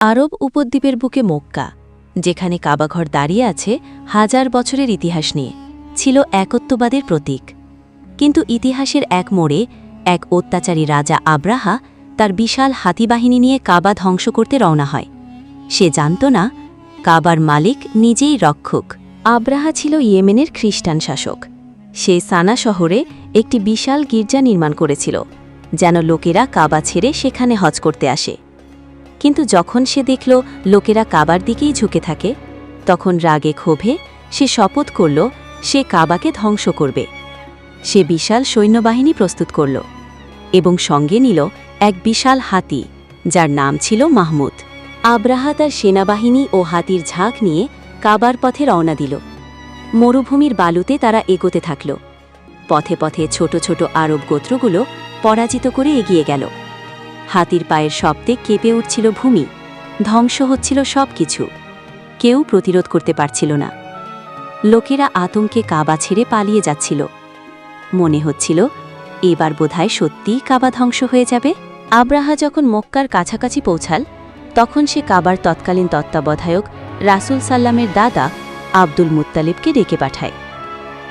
আরব উপদ্বীপের বুকে মক্কা, যেখানে কাবাঘর দাঁড়িয়ে আছে হাজার বছরের ইতিহাস নিয়ে, ছিল একত্ববাদের প্রতীক। কিন্তু ইতিহাসের এক মোড়ে এক অত্যাচারী রাজা আব্রাহা তার বিশাল হাতিবাহিনী নিয়ে কাবা ধ্বংস করতে রওনা হয়। সে জানত না, কাবার মালিক নিজেই রক্ষক। আব্রাহা ছিল ইয়েমেনের খ্রিস্টান শাসক। সে সানা শহরে একটি বিশাল গির্জা নির্মাণ করেছিল, যেন লোকেরা কাবা ছেড়ে সেখানে হজ করতে আসে। কিন্তু যখন সে দেখল লোকেরা কাবার দিকেই ঝুঁকে থাকে, তখন রাগে ক্ষোভে সে শপথ করল, সে কাবাকে ধ্বংস করবে। সে বিশাল সৈন্যবাহিনী প্রস্তুত করল এবং সঙ্গে নিল এক বিশাল হাতি, যার নাম ছিল মাহমুদ। আব্রাহা তার সেনাবাহিনী ও হাতির ঝাঁক নিয়ে কাবার পথে রওনা দিল। মরুভূমির বালুতে তারা এগোতে থাকল। পথে পথে ছোট ছোট আরব গোত্রগুলো পরাজিত করে এগিয়ে গেল। হাতির পায়ের শব্দে কেঁপে উঠছিল ভূমি। ধ্বংস হচ্ছিল সব কিছু কেউ প্রতিরোধ করতে পারছিল না। লোকেরা আতঙ্কে কাবা ছেড়ে পালিয়ে যাচ্ছিল। মনে হচ্ছিল, এবার বোধহয় সত্যিই কাবা ধ্বংস হয়ে যাবে। আব্রাহা যখন মক্কার কাছাকাছি পৌঁছাল, তখন সে কাবার তৎকালীন তত্ত্বাবধায়ক রাসুল সাল্লামের দাদা আব্দুল মুত্তালিবকে ডেকে পাঠায়।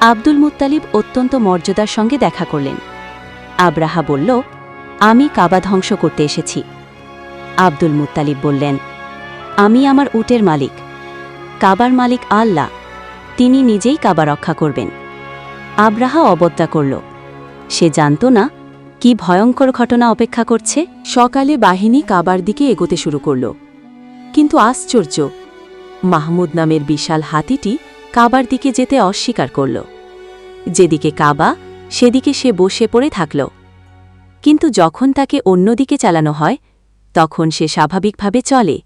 আব্দুল মুত্তালিব অত্যন্ত মর্যাদার সঙ্গে দেখা করলেন। আব্রাহা বলল আমি কাবা ধ্বংস করতে এসেছি। আব্দুল মুত্তালিব বললেন, আমি আমার উটের মালিক, কাবার মালিক আল্লাহ, তিনি নিজেই কাবা রক্ষা করবেন। আব্রাহা অবজ্ঞা করল, সে জানত না কি ভয়ঙ্কর ঘটনা অপেক্ষা করছে? সকালে বাহিনী কাবার দিকে এগোতে শুরু করল। কিন্তু আশ্চর্য, মাহমুদ নামের বিশাল হাতিটি কাবার দিকে যেতে অস্বীকার করল। যেদিকে কাবা, সেদিকে সে বসে পড়ে থাকল। কিন্তু যখন তাকে অন্যদিকে চালানো হয়, তখন সে স্বাভাবিকভাবে চলে।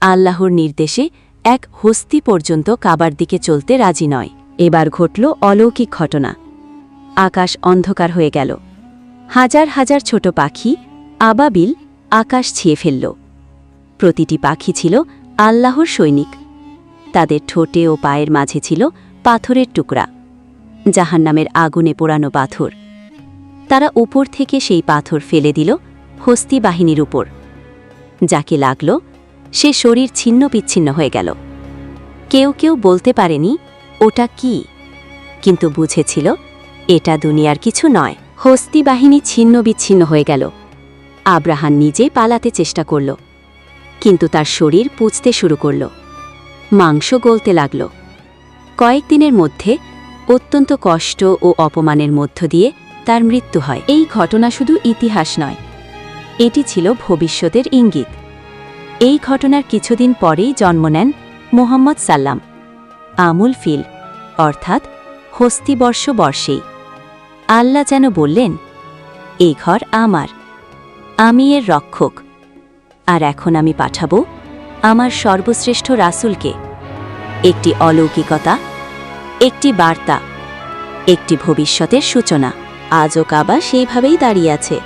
আল্লাহর নির্দেশে এক হস্তি পর্যন্ত কাবার দিকে চলতে রাজি নয়। এবার ঘটল অলৌকিক ঘটনা। আকাশ অন্ধকার হয়ে গেল। হাজার হাজার ছোট পাখি আবাবিল আকাশ ছিয়ে ফেলল। প্রতিটি পাখি ছিল আল্লাহর সৈনিক। তাদের ঠোঁটে ও পায়ের মাঝে ছিল পাথরের টুকরা। জাহান্নামের আগুনে পোড়ানো পাথর। তারা উপর থেকে সেই পাথর ফেলে দিল হস্তি বাহিনীর উপর। যাকে লাগল, সে শরীর ছিন্ন বিচ্ছিন্ন হয়ে গেল। কেউ কেউ বলতে পারেনি, ওটা কি? কিন্তু বুঝেছিল, এটা দুনিয়ার কিছু নয়। হস্তি বাহিনী ছিন্ন বিচ্ছিন্ন হয়ে গেল। আব্রাহান নিজে পালাতে চেষ্টা করল, কিন্তু তার শরীর পুঁজতে শুরু করল। মাংস গলতে লাগল। কয়েকদিনের মধ্যে অত্যন্ত কষ্ট ও অপমানের মধ্য দিয়ে তার মৃত্যু হয়। এই ঘটনা শুধু ইতিহাস নয়, এটি ছিল ভবিষ্যতের ইঙ্গিত। এই ঘটনার কিছুদিন পরেই জন্ম নেন মোহাম্মদ সাল্লাম, আমুল ফিল, অর্থাৎ হস্তিবর্ষ বর্ষেই। আল্লাহ যেন বললেন এই ঘর আমার, আমি এর রক্ষক। আর এখন আমি পাঠাবো আমার সর্বশ্রেষ্ঠ রাসূলকে। একটি অলৌকিকতা, একটি বার্তা, একটি ভবিষ্যতের সূচনা। আজও কাবা সেইভাবেই দাঁড়িয়ে আছে।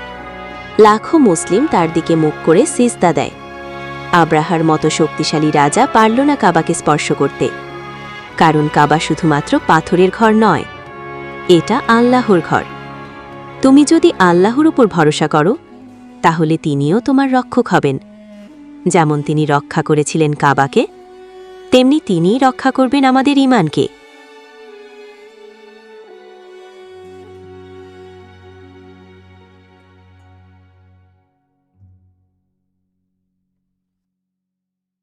লাখো মুসলিম তার দিকে মুখ করে সিজদা দেয়। আব্রাহার মতো শক্তিশালী রাজা পারল না কাবাকে স্পর্শ করতে। কারণ কাবা শুধুমাত্র পাথরের ঘর নয়, এটা আল্লাহর ঘর। তুমি যদি আল্লাহর উপর ভরসা করো, তাহলে তিনিও তোমার রক্ষক হবেন। যেমন তিনি রক্ষা করেছিলেন কাবাকে, তেমনি তিনিই রক্ষা করবেন আমাদের ইমানকে